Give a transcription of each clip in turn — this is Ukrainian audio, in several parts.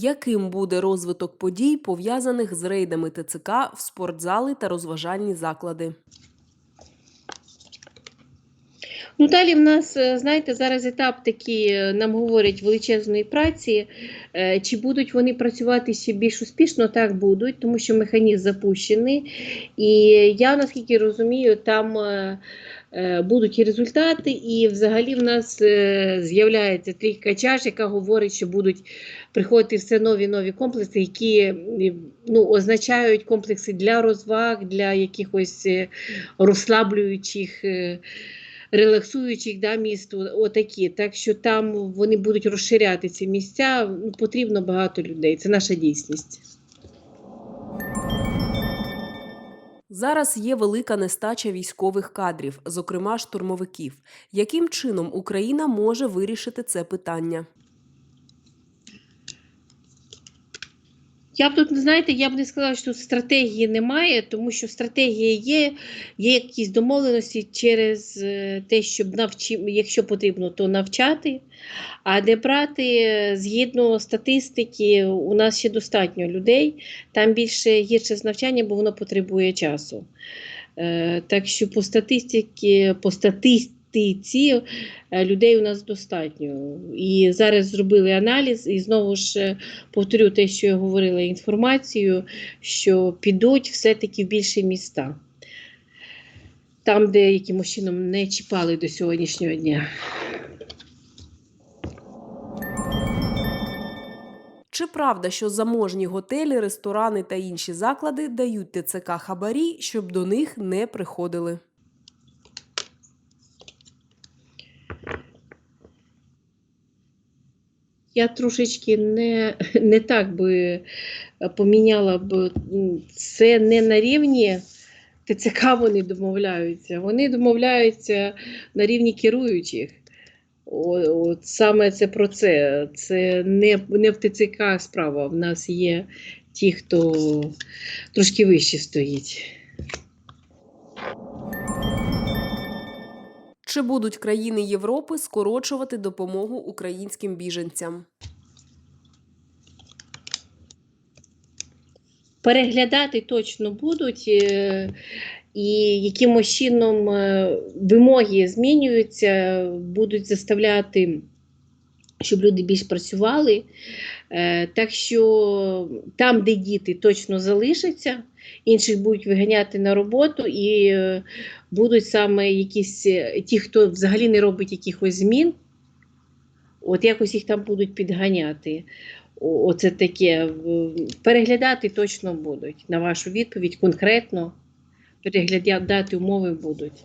Яким буде розвиток подій, пов'язаних з рейдами ТЦК в спортзали та розважальні заклади? Ну, далі в нас, е, знаєте, зараз етап такий, е, нам говорять, величезної праці. Е, Чи будуть вони працювати ще більш успішно? Так будуть, тому що механізм запущений. І я, наскільки розумію, там будуть і результати, і взагалі в нас е, з'являється трійка чаш, яка говорить, що будуть приходити все нові нові комплекси, які е, ну, означають комплекси для розваг, для якихось е, розслаблюючих. е, релаксуючих да, міст, отакі. Так що там вони будуть розширяти ці місця. Потрібно багато людей. Це наша дійсність. Зараз є велика нестача військових кадрів, зокрема штурмовиків. Яким чином Україна може вирішити це питання? Я б тут, знаєте, я б не сказала, що тут стратегії немає, тому що стратегія є, є якісь домовленості через е, те, щоб навчи, якщо потрібно, то навчати. А де брати, е, згідно статистики, у нас ще достатньо людей. Там більше гірше з навчання, бо воно потребує часу. Е, Так що по статистиці, по статистиці е, людей у нас достатньо. І зараз зробили аналіз, і знову ж е, повторю те, що я говорила інформацію, що підуть все-таки в більші міста. Там, де якимось чином не чіпали до сьогоднішнього дня. Чи правда, що заможні готелі, ресторани та інші заклади дають ТЦК хабарі, щоб до них не приходили? Я трошечки не, не так би поміняла б це не на рівні ТЦК вони домовляються. Вони домовляються на рівні керуючих. От саме це про це. Це не, не в ТЦК справа. В нас є ті, хто трошки вище стоїть. Чи будуть країни Європи скорочувати допомогу українським біженцям? переглядати точно будуть, е, і якимось чином е, вимоги змінюються, будуть заставляти, щоб люди більш працювали. Е, Так що там, де діти точно залишаться, інших будуть виганяти на роботу, і будуть саме якісь е, ті, хто взагалі не робить якихось змін, от якось їх там будуть підганяти. Оце таке. Переглядати точно будуть. На вашу відповідь конкретно переглядати умови будуть.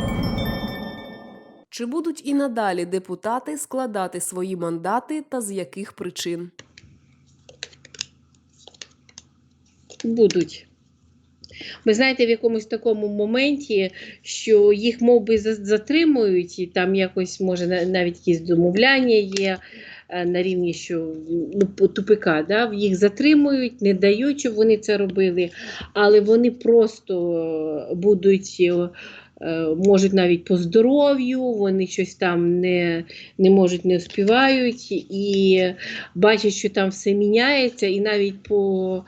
Чи будуть і надалі депутати складати свої мандати та з яких причин? Будуть. Ви знаєте, в якомусь такому моменті, що їх мов би затримують, і там якось може навіть якісь домовляння є е, на рівні, що ну, тупика, да? їх затримують, не дають, щоб вони це робили, але вони просто е, будуть. Е, Можуть навіть по здоров'ю, вони щось там не, не можуть, не співають, і бачать, що там все міняється, і навіть по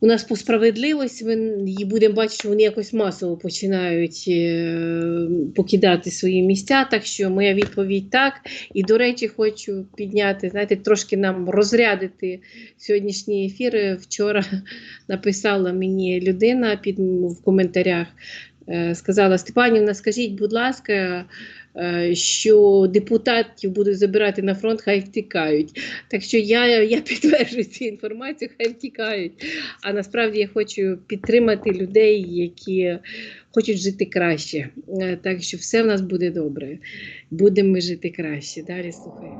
у нас по справедливості ми будемо бачити, що вони якось масово починають е, покидати свої місця. Так що моя відповідь так. І, до речі, хочу підняти, знаєте, трошки нам розрядити сьогоднішній ефір. Вчора написала мені людина під в коментарях. Е, Сказала Степанівна, скажіть, будь ласка, е, що депутатів будуть забирати на фронт, хай втікають. Так що я, я підтверджую цю інформацію, хай втікають. А насправді я хочу підтримати людей, які хочуть жити краще. Е, Так що все в нас буде добре. Будемо ми жити краще. Далі слухаю.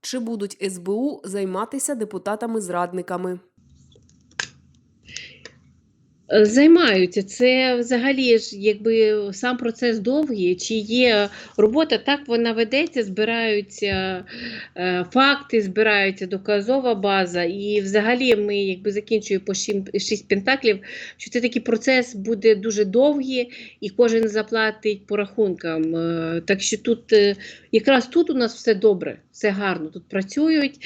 Чи будуть СБУ займатися депутатами-зрадниками? Е, Займаються це взагалі ж, якби сам процес довгий, чи є робота, так вона ведеться, збираються е, факти, збирається доказова база. І взагалі ми якби закінчуємо по шість пентаклів, що це такий процес буде дуже довгий, і кожен заплатить по рахункам. Е, Так що тут якраз тут у нас все добре, все гарно. Тут працюють,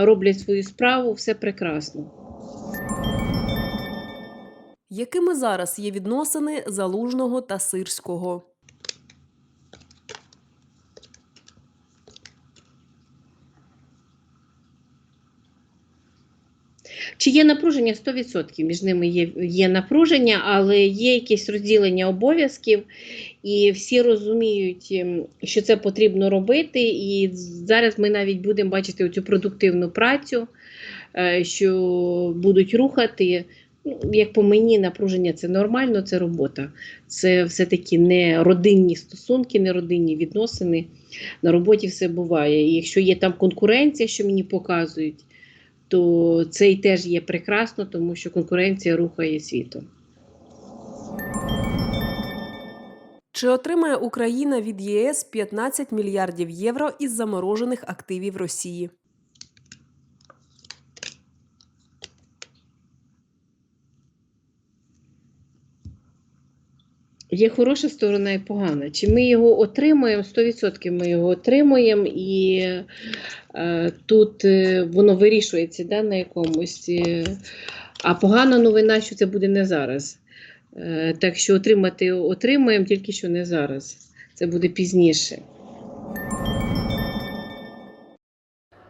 роблять свою справу, все прекрасно. Якими зараз є відносини Залужного та Сирського? Чи є напруження? 100% між ними є, є напруження, але є якесь розділення обов'язків, і всі розуміють, ем, що це потрібно робити. І зараз ми навіть будемо бачити цю продуктивну працю, е, що будуть рухати. Ну, Як по мені, напруження це нормально, це робота. Це все-таки не родинні стосунки, не родинні відносини. На роботі все буває. І якщо є там конкуренція, що мені показують, то це і теж є прекрасно, тому що конкуренція рухає світом. Чи отримає Україна від ЄС 15 мільярдів євро із заморожених активів Росії? Є хороша сторона і погана. Чи ми його отримуємо? 100% ми його отримуємо, і е, тут е, воно вирішується да, на якомусь. Е, а погана новина, що це буде не зараз. Е, так що отримати отримаємо, тільки що не зараз. Це буде пізніше.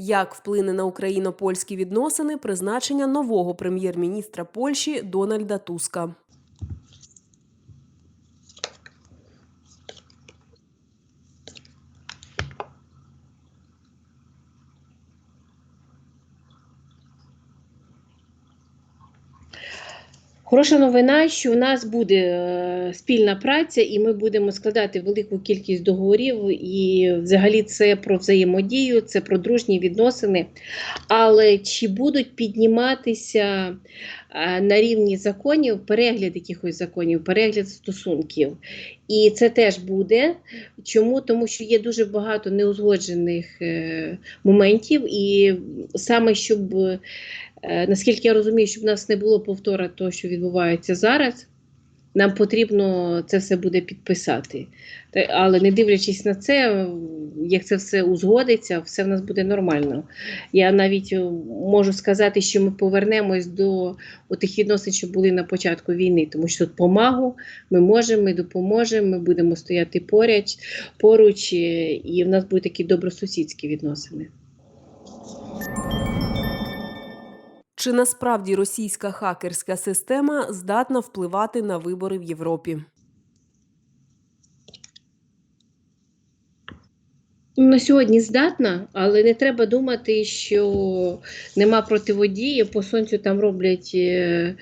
Як вплине на україно-польські відносини призначення нового прем'єр-міністра Польщі Дональда Туска? Хороша новина, що в нас буде е, спільна праця, і ми будемо складати велику кількість договорів. І взагалі це про взаємодію, це про дружні відносини. Але чи будуть підніматися е, на рівні законів перегляд якихось законів, перегляд стосунків? І це теж буде. Чому? Тому що є дуже багато неузгоджених е, моментів, і саме щоб. Е, Наскільки я розумію, щоб в нас не було повтора того, що відбувається зараз, нам потрібно це все буде підписати. Але не дивлячись на це, як це все узгодиться, все в нас буде нормально. Я навіть е, можу сказати, що ми повернемось до тих відносин, що були на початку війни, тому що тут помагу ми можемо, ми допоможемо, ми будемо стояти поряд, поруч, е, і в нас будуть такі добросусідські відносини. Чи насправді російська хакерська система здатна впливати на вибори в Європі? На сьогодні здатна, але не треба думати, що нема противодії. По сонцю там роблять е,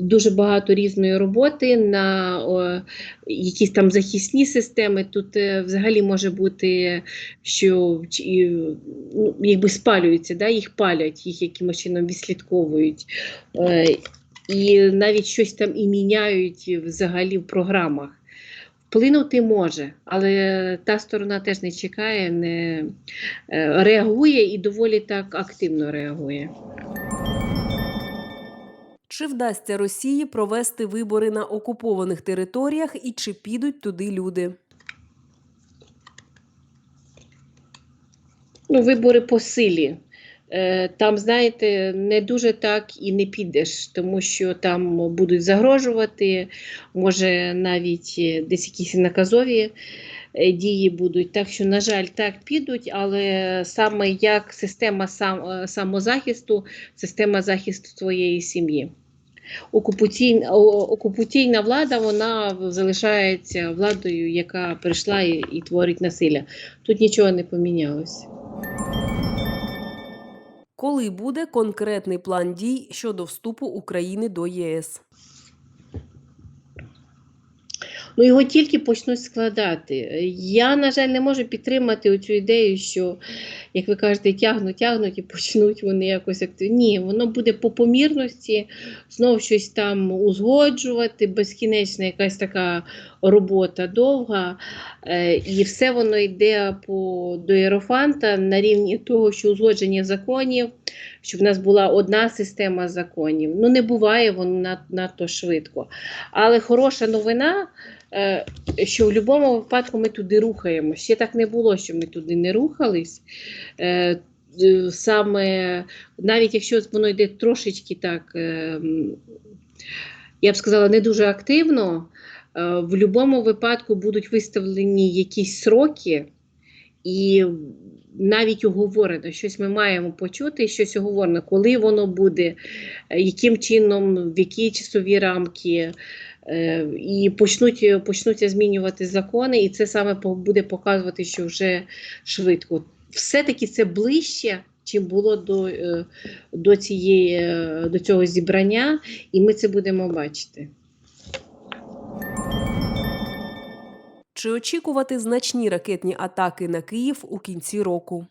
дуже багато різної роботи на якісь там захисні системи. Тут е, взагалі може бути, що ну, якби спалюються, да, їх палять, їх якимось чином відслідковують. Е, і навіть щось там і міняють взагалі в програмах. Вплинути може, але та сторона теж не чекає, не е, реагує і доволі так активно реагує. Чи вдасться Росії провести вибори на окупованих територіях і чи підуть туди люди? Ну, вибори по силі. Е, Там, знаєте, не дуже так і не підеш, тому що там будуть загрожувати, може навіть десь якісь наказові е, дії будуть. Так що, на жаль, так підуть, але саме як система е, самозахисту, система захисту твоєї сім'ї. Окупаційна, окупаційна влада вона залишається владою, яка прийшла і, і творить насилля. Тут нічого не помінялося. Коли буде конкретний план дій щодо вступу України до ЄС? Ну, його тільки почнуть складати. Я, на жаль, не можу підтримати цю ідею, що, як ви кажете, тягнуть, тягнуть і почнуть вони якось активні. Ні, воно буде по помірності, знову щось там узгоджувати, безкінечна якась така робота довга. Е, і все воно йде по, до Єрофанта на рівні того, що узгодження законів, щоб в нас була одна система законів. Ну, не буває воно надто швидко. Але хороша новина, е, що в будь-якому випадку ми туди рухаємо. Ще так не було, що ми туди не рухались. Е, Саме навіть якщо воно йде трошечки так, е, я б сказала, не дуже активно, в будь-якому випадку будуть виставлені якісь сроки, і навіть оговорено, щось ми маємо почути, щось оговорено, коли воно буде, е, яким чином, в які часові рамки. Е, І почнуть, почнуться змінювати закони, і це саме буде показувати, що вже швидко. Все-таки це ближче, чим було до, е, до, цієї, до цього зібрання, і ми це будемо бачити. Чи очікувати значні ракетні атаки на Київ у кінці року?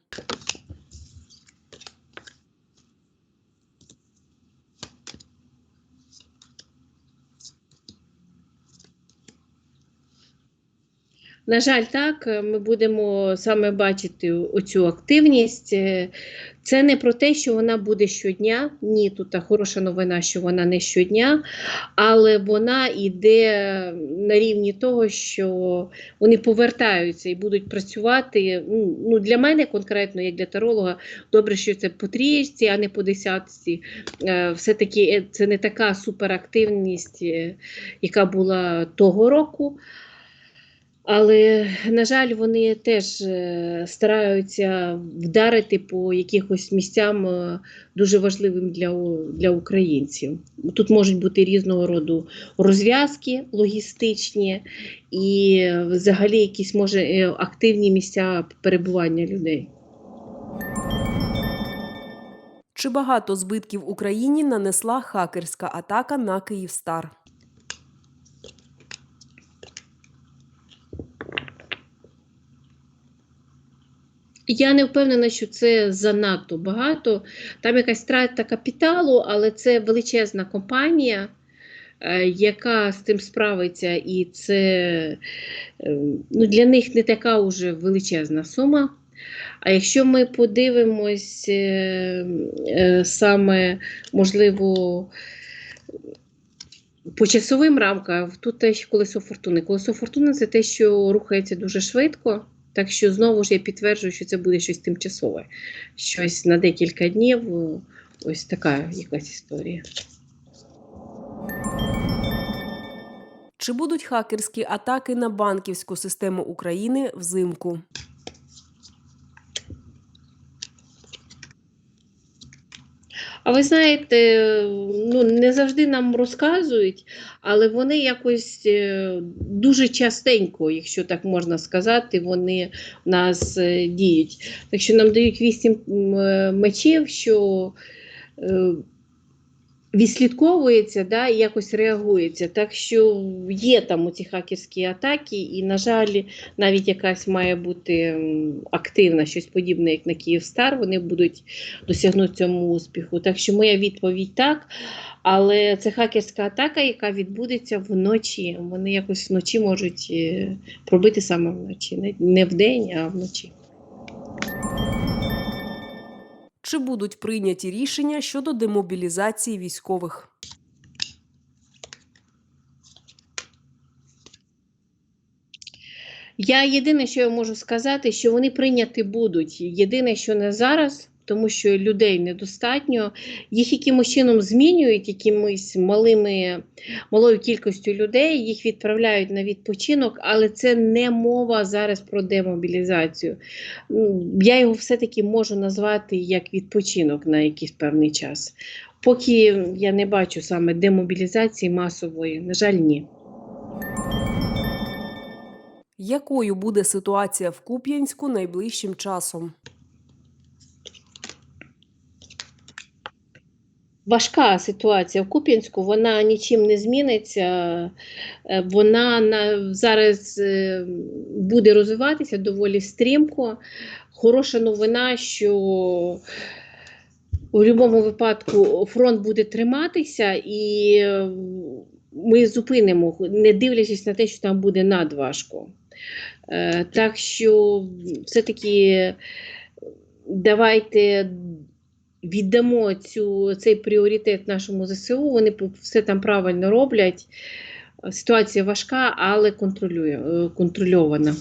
На жаль, так, е, ми будемо саме бачити оцю активність. Е, Це не про те, що вона буде щодня. Ні, тут хороша новина, що вона не щодня, але вона йде на рівні того, що вони повертаються і будуть працювати. Ну, Ну, для мене конкретно, як для таролога, добре, що це по трієчці, а не по десятці. Е, Все-таки е, це не така суперактивність, яка була того року. Але, на жаль, вони теж е, стараються вдарити по якихось місцям е, дуже важливим для, для українців. Тут можуть бути різного роду розв'язки логістичні і взагалі якісь може е, активні місця перебування людей. Чи багато збитків Україні нанесла хакерська атака на Київстар? Я не впевнена, що це занадто багато. Там якась трата капіталу, але це величезна компанія, е, яка з цим справиться, і це е, ну, для них не така вже величезна сума. А якщо ми подивимось е, саме, можливо, по часовим рамкам, тут те, що колесо фортуни. Колесо фортуни це те, що рухається дуже швидко. Так що знову ж я підтверджую, що це буде щось тимчасове, щось на декілька днів. Ось така якась історія. Чи будуть хакерські атаки на банківську систему України взимку? А ви знаєте, ну не завжди нам розказують, але вони якось е, дуже частенько, якщо так можна сказати, вони в нас е, діють. Так що нам дають вісім е, мечів, що відслідковується да, і якось реагується. Так що є там ці хакерські атаки, і, на жаль, навіть якась має бути активна, щось подібне, як на Київстар, вони будуть досягнути цьому успіху. Так що моя відповідь так. Але це хакерська атака, яка відбудеться вночі. Вони якось вночі можуть е, пробити саме вночі. Не- вдень, а вночі. Чи будуть прийняті рішення щодо демобілізації військових? Я єдине, що я можу сказати, що вони прийняти будуть. Єдине, що не зараз, тому що людей недостатньо. Їх якимось чином змінюють, якимись малими, малою кількістю людей, їх відправляють на відпочинок, але це не мова зараз про демобілізацію. Я його все-таки можу назвати як відпочинок на якийсь певний час. Поки я не бачу саме демобілізації масової, на жаль, ні. Якою буде ситуація в Куп'янську найближчим часом? Важка ситуація в Куп'янську, вона нічим не зміниться. Е, Вона на, зараз е, буде розвиватися доволі стрімко. Хороша новина, що у будь-якому випадку фронт буде триматися, і е, ми зупинимо, не дивлячись на те, що там буде надважко. Так що все-таки давайте віддамо цю, цей пріоритет нашому ЗСУ. Вони все там правильно роблять. Ситуація важка, але е, контрольована.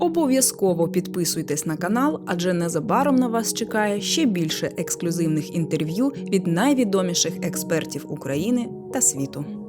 Обов'язково підписуйтесь на канал, адже незабаром на вас чекає ще більше ексклюзивних інтерв'ю від найвідоміших експертів України та світу.